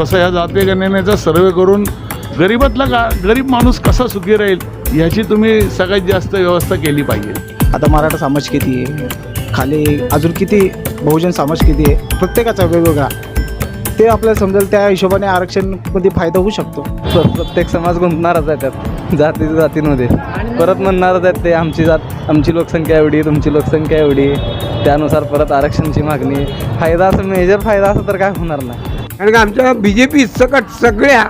तसं ह्या जाती गणनेचा सर्वे करून गरीबातला का गरीब माणूस कसा सुखी राहील याची तुम्ही सगळ्यात जास्त व्यवस्था केली पाहिजे. आता मराठा समाज किती आहे? खाली अजून किती बहुजन समाज किती आहे? प्रत्येकाचा वेगवेगळा. ते आपल्याला समजेल त्या हिशोबाने आरक्षणमध्ये फायदा होऊ शकतो. प्र- प्रत्येक समाज गुंतणारच आहे त्यात. जाती जातींमध्ये. परत म्हणणारच आहेत ते आमची जात आमची लोकसंख्या एवढी तुमची लोकसंख्या एवढी त्यानुसार परत आरक्षणची मागणी फायदा असं मेजर फायदा असं तर काय होणार नाही. कारण का आमच्या बी जे पी सकट सगळ्या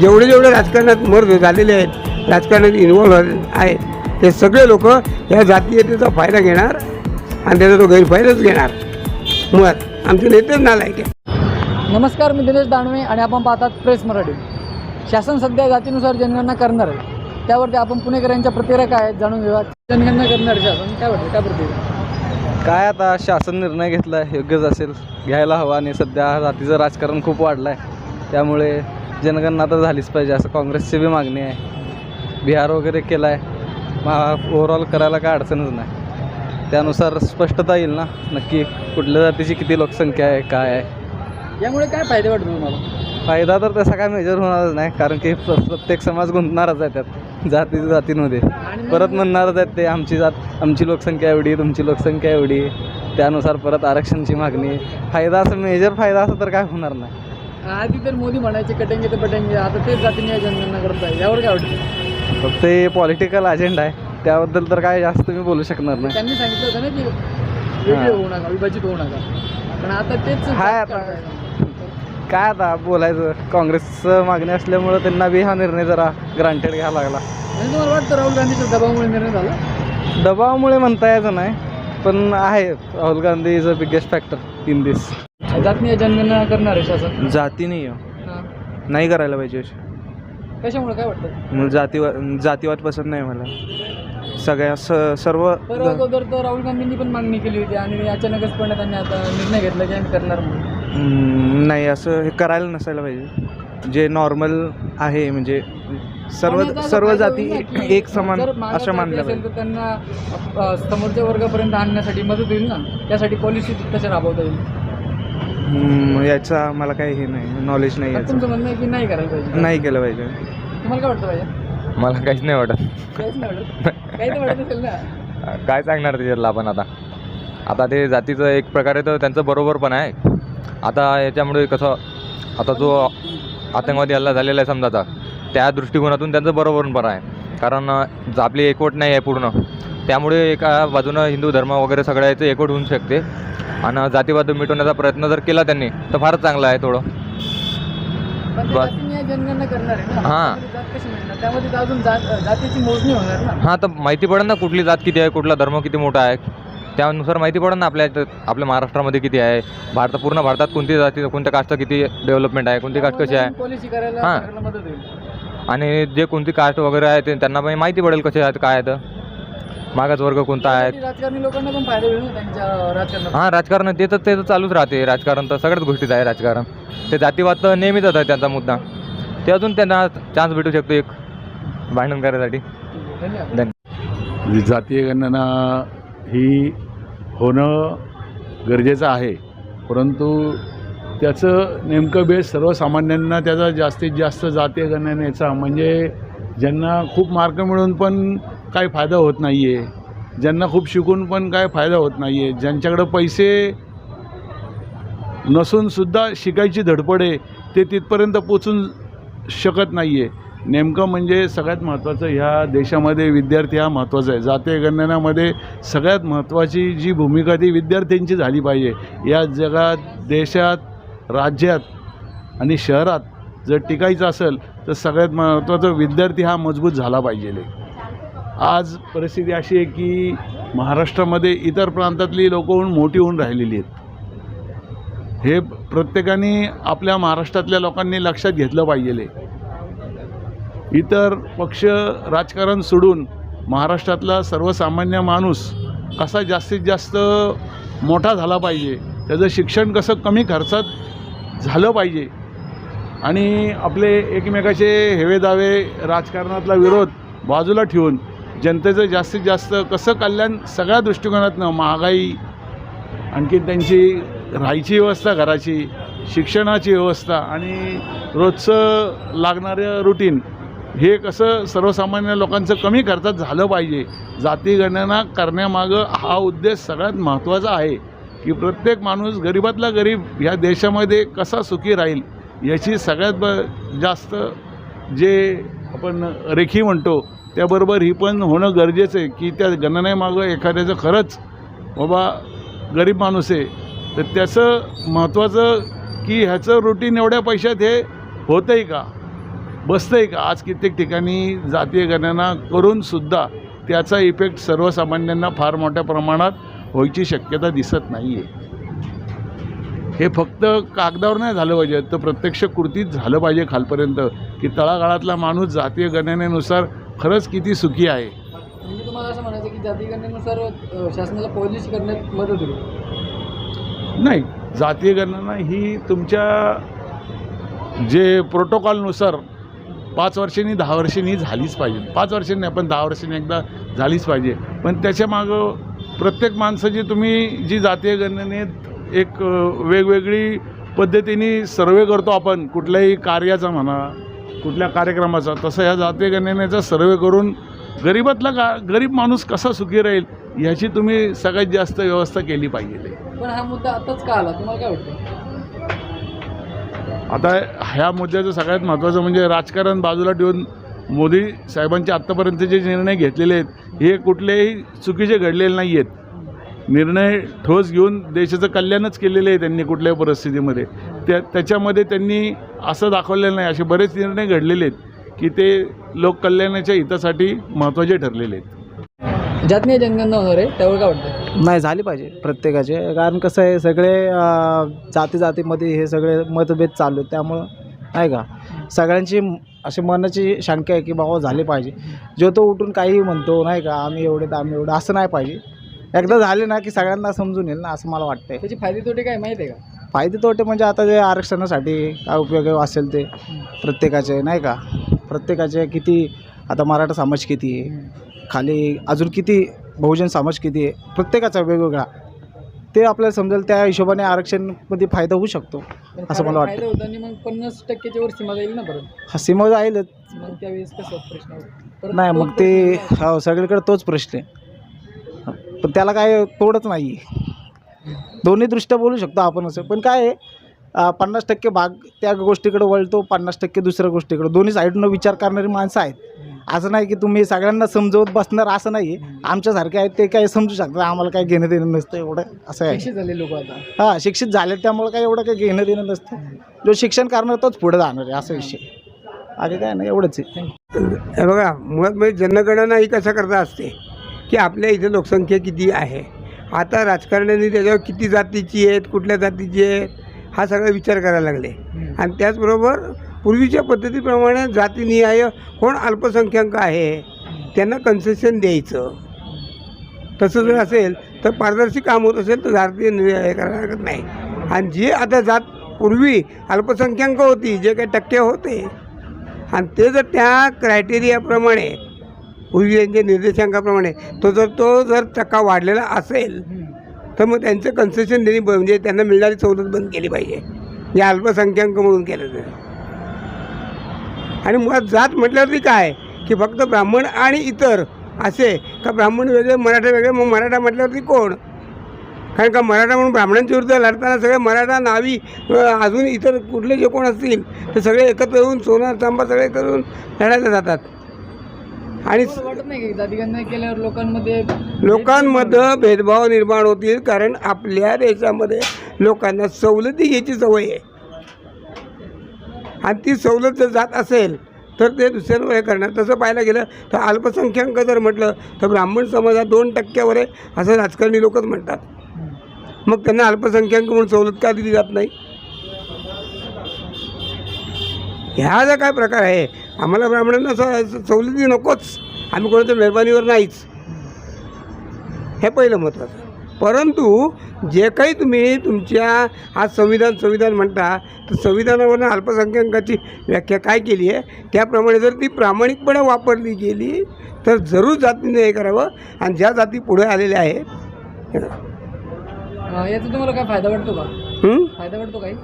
जेवढे जेवढे राजकारणात मर्द झालेले आहेत राजकारणात इन्व्हॉल्व आहेत ते सगळे लोक या जातीयतेचा फायदा घेणार आणि त्याचा तो गैरफायदाच घेणार. मुळात आमचे नेतेच नालायक आहे नमस्कार मी दिनेश दानवे आणि आपण पाहतात प्रेस मराठी. शासन सध्या जातीनुसार जनगणना करणार आहे. त्यावरती आपण पुणेकरांच्या प्रतिक्रिया काय आहेत जाणून घेऊयात. जनगणना करणार शासन. काय वाटतं? काय प्रतिक्रिया? काय आता शासन निर्णय घेतला आहे योग्यच असेल घ्यायला हवा आणि सध्या जातीचं राजकारण खूप वाढलं आहे त्यामुळे जनगणना तर झालीच पाहिजे असं काँग्रेसची बी मागणी आहे. बिहार वगैरे केला आहे मग ओव्हरऑल करायला काय अडचणच नाही. त्यानुसार स्पष्टता येईल ना नक्की कुठल्या जातीची किती लोकसंख्या आहे काय आहे. यामुळे काय फायदे वाटतो तुम्हाला? फायदा तर तसा काय मेजर होणारच नाही कारण की प्र- प्रत्येक समाज गुंतणारच आहे त्यात जाती जातींमध्ये. परत म्हणणारच आहेत ते आमची जात आमची लोकसंख्या एवढी तुमची लोकसंख्या एवढी त्यानुसार परत आरक्षणची मागणी. फायदा असं मेजर फायदा असं तर काय होणार नाही. आधी तर मोदी म्हणायचे कटेंगे ते पटेंगे. आता तेच जातीने जनगणना करत आहे. यावर काय वाटतं? फक्त हे पॉलिटिकल अजेंडा आहे. त्याबद्दल तर काय जास्त मी बोलू शकणार नाही. त्यांनी सांगितलं होतं ना की वेगळे होऊ नका विभाजित होऊ नका. पण आता तेच हाय आता. काय आता बोलायचं? काँग्रेसचं मागणी असल्यामुळं त्यांना बी हा निर्णय जरा ग्रांटेड घ्यावा लागला. म्हणजे तुम्हाला वाटतं राहुल गांधीच्या दबावामुळे निर्णय झाला? दबावामुळे म्हणता यायचं नाही पण आहे Rahul Gandhi is a biggest factor in this जातीय जनगणना करणार आहे शासन. जाती नाही. हां. करायला पाहिजे अशी. कशामुळे काय वाटतं? मला जातीवाद जातीवाद पसंत नाही मला. सगळ्या स सर्व तर अगोदर तर राहुल गांधींनी पण मागणी केली होती आणि अचानकचपणे त्यांनी आता निर्णय घेतला की आम्ही करणार म्हणून. हम्म, नाही असं हे करायला नसायला पाहिजे. जे नॉर्मल आहे म्हणजे सर्व सर्व जाती एक समान असं मानलं असेल पाहिजे. तर त्यांना समोरच्या वर्गापर्यंत आणण्यासाठी मदत होईल ना? त्यासाठी पॉलिसी कशा राबवता येईल? हम्म, याचा मला काही हे नाही नॉलेज नाही तुमचं म्हणणं आहे की नाही करायला पाहिजे? नाही केलं पाहिजे. तुम्हाला काय वाटतं पाहिजे मला काहीच नाही वाटत. काहीच नाही वाटत? काही तर वाटत असेल ना? काय सांगणार त्याच्यातलं आपण आता? आता ते जातीचं एक प्रकारे तर त्यांचं बरोबर पण आहे. आता याच्यामुळे कसं आता जो आतंकवादी हल्ला झालेला आहे समजा आता. त्या दृष्टिकोनातून त्यांचं बरोबर आहे. कारण आपली एकवट नाही आहे पूर्ण. त्यामुळे एका बाजूनं हिंदू धर्म वगैरे सगळ्याचं एकवट होऊ शकते. आणि जातीवाद मिटवण्याचा प्रयत्न जर केला त्यांनी तर फारच चांगलं आहे थोडं. हां. हां तर माहिती पडेल ना कुठली जात किती आहे कुठला धर्म किती मोठा आहे. त्यानुसार माहिती पडेल ना आपल्या आपल्या महाराष्ट्रामध्ये किती आहे. भारत पूर्ण भारतात कोणती जाती कोणत्या कास्टचं किती डेव्हलपमेंट आहे कोणती कास्ट कशी आहे. हां. आणि जे कोणती कास्ट वगैरे आहे ते त्यांना पण माहिती पडेल कसे आहेत काय आहेत. मागास वर्ग कोणता आहे. त्यासाठी राजकारणी लोकांना पण फायदा होईल ना त्यांच्या राजकारणात हां राजकारण ते तर ते तर चालूच राहते. राजकारण तर सगळ्याच गोष्टीत आहे राजकारण. ते जातीवाद तर नेहमीच आहे त्यांचा मुद्दा. ते अजून त्यांना चान्स भेटू शकतो एक भांडण करायसाठी. धन्यवाद. धन्यवाद जातीय गणना ही होणं गरजेचं आहे. परंतु त्याचं नेमकं बेस सर्वसामान्यांना त्याचा जास्तीत जास्त जातीय गणनेचा म्हणजे ज्यांना खूप मार्क मिळून पण काय फायदा होत नाही आहे ज्यांना खूप शिकून पण काय फायदा होत नाही आहे ज्यांच्याकडं पैसे नसूनसुद्धा शिकायची धडपड आहे ते तिथपर्यंत पोचून शकत नाही आहे नेमकं म्हणजे सगळ्यात महत्त्वाचं ह्या देशामध्ये विद्यार्थी हा महत्त्वाचा आहे. जातीय गणनामध्ये सगळ्यात महत्त्वाची जी भूमिका ती विद्यार्थ्यांची झाली पाहिजे. या जगात देशात राज्यात आणि शहरात जर टिकायचं असेल तर सगळ्यात महत्त्वाचं विद्यार्थी हा मजबूत झाला पाहिजे. आज परिस्थिती अशी आहे की महाराष्ट्रामध्ये इतर प्रांतातली लोकं होऊन मोठी होऊन राहिलेली आहेत. हे प्रत्येकाने आपल्या महाराष्ट्रातल्या लोकांनी लक्षात घेतलं पाहिजे. इतर पक्ष राजकारण सोडून महाराष्ट्रातला सर्वसामान्य माणूस कसा जास्तीत जास्त मोठा झाला पाहिजे त्याचं शिक्षण कसं कमी खर्चात झालं पाहिजे. आणि आपले एकमेकाचे हेवेदावे राजकारणातला विरोध बाजूला ठेवून जनतेचं जास्तीत जास्त कसं कल्याण सगळ्या दृष्टिकोनातनं महागाई आणखी त्यांची राहायची व्यवस्था घराची शिक्षणाची व्यवस्था आणि रोजचं लागणारं रुटीन हे कसं सर्वसामान्य लोकांचं कमी खर्चात झालं पाहिजे. जातीगणना करण्यामागं हा उद्देश सगळ्यात महत्त्वाचा आहे. की प्रत्येक माणूस गरीबातला गरीब ह्या देशामध्ये कसा सुखी राहील याची सगळ्यात ब जास्त जे आपण रेखी म्हणतो त्याबरोबर ही पण होणं गरजेचं आहे की त्या गणनेमागं एखाद्याचं खरंच बाबा गरीब माणूस आहे. तर त्याचं महत्त्वाचं की ह्याचं रुटीन एवढ्या पैशात हे होतं आहे का? बसतं आहे का? आज कित्येक ठिकाणी जातीय गणना करूनसुद्धा त्याचा इफेक्ट सर्वसामान्यांना फार मोठ्या प्रमाणात व्हायची शक्यता दिसत नाही आहे हे फक्त कागदावर नाही झालं पाहिजे तर प्रत्यक्ष कृतीत झालं पाहिजे खालपर्यंत की तळागाळातला माणूस जातीय गणनेनुसार खरंच किती सुखी आहे. म्हणजे तुम्हाला असं म्हणायचं की जाती गणनेनुसार शासनाला पॉलिसी करण्यात मदत होईल. नाही जातीय गणना ही तुमच्या जे प्रोटोकॉलनुसार पाच वर्षांनी दहा वर्षांनी झालीच पाहिजे. पाच वर्षांनी नाही पण दहा वर्षांनी एकदा झालीच पाहिजे. पण त्याच्यामागं प्रत्येक माणसाची तुम्ही जी जातीय गणनेत एक वेगवेगळी पद्धतीने सर्वे करतो आपण कुठल्याही कार्याचा म्हणा कुठल्या कार्यक्रमाचा तसं ह्या जातीय गणनेचा सर्वे करून गरीबातला का गरीब माणूस कसा सुखी राहील ह्याची तुम्ही सगळ्यात जास्त व्यवस्था केली पाहिजे. पण हा मुद्दा आताच का आला? तुम्हाला काय वाटतं? आता ह्या मुद्द्याचं सगळ्यात महत्त्वाचं म्हणजे राजकारण बाजूला ठेवून मोदी साहेबांचे आत्तापर्यंत जे निर्णय घेतलेले आहेत हे कुठलेही चुकीचे घडलेले नाही आहेत. निर्णय ठोस घेऊन देशाचं कल्याणच केलेले आहे त्यांनी कुठल्याही परिस्थितीमध्ये. त्या त्याच्यामध्ये त्यांनी असं दाखवलेलं नाही असे बरेच निर्णय घडलेले आहेत की ते लोककल्याणाच्या हितासाठी महत्त्वाचे ठरलेले आहेत. जातीय जनगणना होणार आहे त्यावर काय वाटतं? नाही झाली पाहिजे प्रत्येकाचे. कारण कसं आहे सगळे जाती जातीमध्ये हे सगळे मतभेद चालू आहेत त्यामुळं नाही का? सगळ्यांची अशी मनाची शंका आहे की बाबा झाले पाहिजे. जो तो उठून काही म्हणतो नाही का आम्ही एवढे तर आम्ही एवढं असं नाही पाहिजे. एकदा झाले ना की सगळ्यांना समजून येईल ना असं मला वाटतंय. त्याचे फायदे तोटे काय माहिती आहे का? फायदे तोटे म्हणजे आता जे आरक्षणासाठी काय उपयोग असेल ते प्रत्येकाचे नाही का? प्रत्येकाचे किती आता मराठा समाज किती आहे? खाली अजून किती बहुजन समाज किती आहे? प्रत्येकाचा वेगवेगळा. ते आपल्याला समजेल त्या हिशोबाने आरक्षणमध्ये फायदा होऊ शकतो पण असं मला वाटतं. फायदा होताना मग पन्नास टक्क्याच्या वर सीमा जाईल ना परत? हा सीमा जाईलच. मग त्यावेळेस कसं प्रश्न होईल? परत नाही तोच मग ते प्रश्न हो सगळीकडे तोच प्रश्न आहे. पण त्याला काय तोडच नाही दोन्ही दृष्ट्या बोलू शकतो आपण असं. पण काय आहे अं, पन्नास टक्के भाग त्या गोष्टीकडे वळतो पन्नास टक्के दुसऱ्या गोष्टीकडे. दोन्ही साईडनं विचार करणारी माणसं आहेत. असं नाही की तुम्ही सगळ्यांना समजवत बसणार असं नाही. आहे आमच्यासारखे आहेत ते काय समजू शकतात. आम्हाला काय घेणं देणं नसतं एवढं. असं आहे. शिक्षित झाले लोक आता. हां शिक्षित झाले त्यामुळे काय एवढं काही घेणं देणं नसतं. जो शिक्षण करणार तोच पुढे जाणार आहे असा विषय. आधी काय नाही एवढंच आहे. हे बघा मुळात म्हणजे जनगणना ही कसं करता असते की आपल्या इथे लोकसंख्या किती आहे? आता राजकारण्यांनी त्याच्यावर किती जातीची आहेत कुठल्या जातीची आहेत हा सगळा विचार करायला लागले. आणि त्याचबरोबर पूर्वीच्या पद्धतीप्रमाणे जातीनिहाय कोण अल्पसंख्याक आहे त्यांना कन्सेशन द्यायचं. तसं जर असेल तर पारदर्शी काम होत असेल तर जातीय निर्णय करायला हरकत नाही. आणि जे आता जात पूर्वी अल्पसंख्याक होती जे काही टक्के होते आणि ते जर त्या क्रायटेरियाप्रमाणे पूर्वी यांच्या निर्देशांकाप्रमाणे तो जर तो जर टक्का वाढलेला असेल तर मग त्यांचं कन्सेशन देणे ब- म्हणजे त्यांना मिळणारी सवलत बंद केली पाहिजे. या अल्पसंख्याक म्हणून केलं तर आणि मुळात जात म्हटल्यावरती काय? की फक्त ब्राह्मण आणि इतर असे का ब्राह्मण वेगळे मराठा वेगळे मग मराठा म्हटल्यावरती कोण? कारण का मराठा म्हणून ब्राह्मणांच्या विरुद्ध लढताना सगळे मराठा नावी अजून इतर कुठले जे कोण असतील ते सगळे एकत्र येऊन सोनार तांबा सगळे करून लढायला जातात. आणि केल्यावर लोकांमध्ये लोकांमध्ये भेदभाव निर्माण होतील कारण आपल्या देशामध्ये लोकांना सवलती घ्यायची सवय आहे. आणि ती सवलत जर जात असेल तर ते दुसऱ्यांवर हे करणार. तसं पाहायला गेलं तर अल्पसंख्याक जर म्हटलं तर ब्राह्मण समाजात दोन टक्क्यावर आहे असं राजकारणी लोकच म्हणतात. मग त्यांना अल्पसंख्याक म्हणून सवलत का दिली जात नाही? ह्या जर काय प्रकार आहे आम्हाला ब्राह्मणांना स- सवलती नकोच. आम्ही कोणाच्या मेहरबानीवर नाहीच. हे पहिलं महत्त्वाचं परंतु जे काही तुम्ही तुमच्या आज संविधान संविधान म्हणता तर संविधानावरून अल्पसंख्याकाची व्याख्या काय केली आहे? त्याप्रमाणे जर ती प्रामाणिकपणे वापरली गेली तर जरूर जातीने हे करावं आणि ज्या जाती पुढे आलेल्या आहेत याचा तुम्हाला काय फायदा वाटतो का? हं? फायदा वाटतो काही?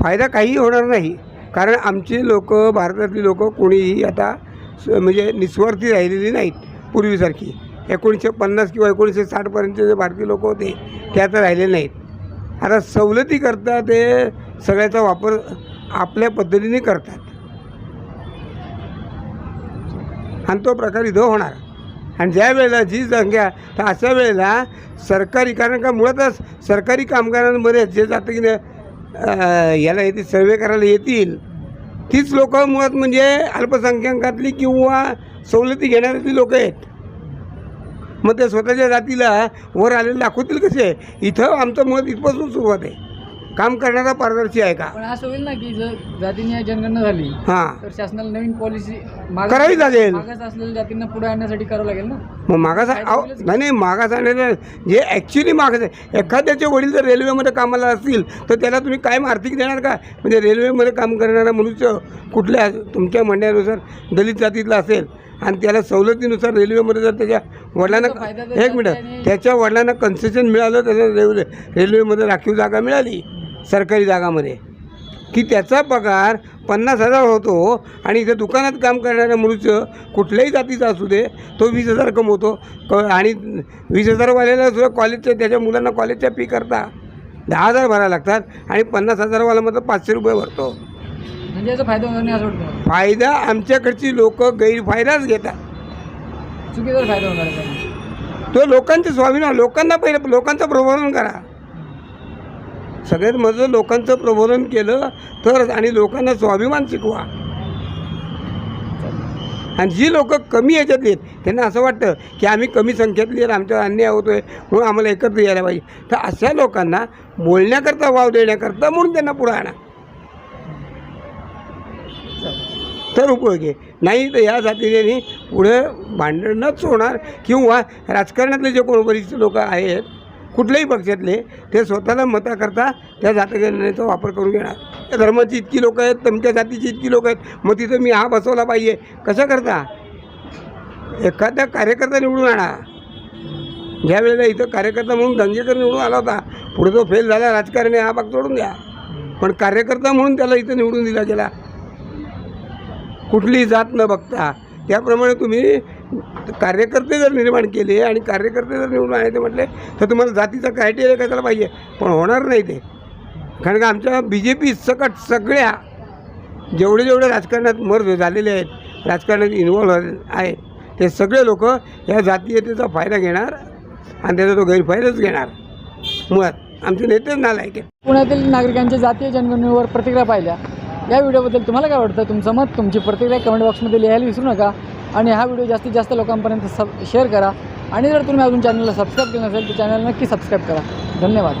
फायदा काही होणार नाही. कारण आमचे लोक भारतातली लोक कोणीही आता स- म्हणजे निस्वार्थी राहिलेली नाहीत पूर्वीसारखी. एकोणीसशे पन्नास किंवा एकोणीसशे साठपर्यंतचे जे भारतीय लोक होते ते आता राहिले नाहीत. आता सवलतीकरता ते सगळ्याचा वापर आपल्या पद्धतीने करतात. आणि तो प्रकार इथं होणार. आणि ज्या वेळेला जी संख्या तर अशा वेळेला सरकारी कारण का मुळातच सरकारी कामगारांमध्ये जे जातं की याला येते सर्वे करायला येतील तीच लोकं मुळात म्हणजे अल्पसंख्याकातली किंवा सवलती घेणारी लोकं आहेत. मग ते स्वतःच्या जातीला वर आलेले दाखवतील कसे? इथं आमचं मुळात इथपासून सुरुवात आहे. काम करणारा पारदर्शी आहे का? पण असं होईल ना की जर जातीने जनगणना झाली हां. तर शासनाला नवीन पॉलिसी करावी लागेल. मागास असलेल्या जातींना पुढे आणण्यासाठी करावं लागेल ना? मग मागास अहो, नाही नाही मागास आणलेलं जे ॲक्च्युली मागास आहे एखाद्याचे वडील जर रेल्वेमध्ये कामाला असतील तर त्याला तुम्ही कायम आर्थिक देणार का? म्हणजे रेल्वेमध्ये काम करणारा मनुष्य कुठल्या तुमच्या म्हणण्यानुसार दलित जातीतला असेल आणि त्याला सवलतीनुसार रेल्वेमध्ये जर त्याच्या वडिलांना एक मिनिट त्याच्या वडिलांना कन्सेशन मिळालं त्याच्या रेल्वे रेल्वेमध्ये राखीव जागा मिळाली सरकारी जागामध्ये. की त्याचा पगार पन्नास हजार होतो आणि इथं दुकानात काम करणारा मनुष्य कुठल्याही जातीचा असू दे तो वीस हजार कमवतो. क आणि वीस हजारवाल्याला सुद्धा कॉलेजच्या त्याच्या मुलांना कॉलेजच्या फी करता. दहा हजार भरायला लागतात आणि पन्नास हजारवाला मात्र पाचशे रुपये भरतो. म्हणजे याचा फायदा होणार नाही असं वाटतं. फायदा आमच्याकडची लोक गैरफायदाच घेतात. चुकीचा फायदा होणार आहे. तो लोकांचे स्वाभिमान लोकांना पहिलं लोकांचं प्रबोधन करा. सगळ्यात महत्त्वाचं लोकांचं प्रबोधन केलं तर आणि लोकांना स्वाभिमान शिकवा. आणि जी लोक कमी याच्यातली आहेत त्यांना असं वाटतं की आम्ही कमी संख्येतली आहेत आमच्यावर अन्याय होतो आहे म्हणून आम्हाला एकत्र यायला पाहिजे. तर अशा लोकांना बोलण्याकरता वाव देण्याकरता म्हणून त्यांना पुढं आणा. तर उपयोग. नाही तर या जातीने पुढे भांडणच होणार किंवा राजकारणातले जे कोण बरीच लोक आहेत कुठल्याही पक्षातले ते स्वतःला मताकरता त्या जातगणनेचा वापर करून घेणार. त्या धर्माची इतकी लोकं आहेत तुमच्या जातीची इतकी लोक आहेत मग तिथं मी हा बसवला पाहिजे. कसं करता? एखादा कार्यकर्ता निवडून आणा. ज्या वेळेला इथं कार्यकर्ता म्हणून दंगेकर निवडून आला होता पुढे तो फेल झाला राजकारणी हा भाग सोडून द्या. पण कार्यकर्ता म्हणून त्याला इथं निवडून दिला गेला. कुठली जात न बघता. त्याप्रमाणे तुम्ही कार्यकर्ते जर निर्माण केले आणि कार्यकर्ते जर निवडून आणायचे म्हटले तर तुम्हाला जातीचा क्रायटेरिया कशाला पाहिजे? पण होणार नाही ते. कारण का आमच्या बी जे पी सकट सगळ्या जेवढे जेवढे राजकारणात मर्ज झालेले आहेत राजकारणात इन्व्हॉल्व आहेत ते सगळे लोक या जातीयतेचा फायदा घेणार आणि त्याचा तो गैरफायदाच घेणार. मुळात आमचे नेतेच नालायक आहेत. पुण्यातील नागरिकांच्या जातीय जनगणनेवर प्रतिक्रिया पाहिल्या. या व्हिडिओबद्दल तुम्हाला काय वाटतं? तुमचं मत तुमची प्रतिक्रिया कमेंट बॉक्समध्ये लिहायला विसरू नका. आणि हा व्हिडिओ जास्तीत जास्त लोकांपर्यंत सब शेअर करा. आणि जर तुम्ही अजून चॅनलला सबस्क्राईब केलं नसेल तर चॅनल नक्की सबस्क्राईब करा. धन्यवाद.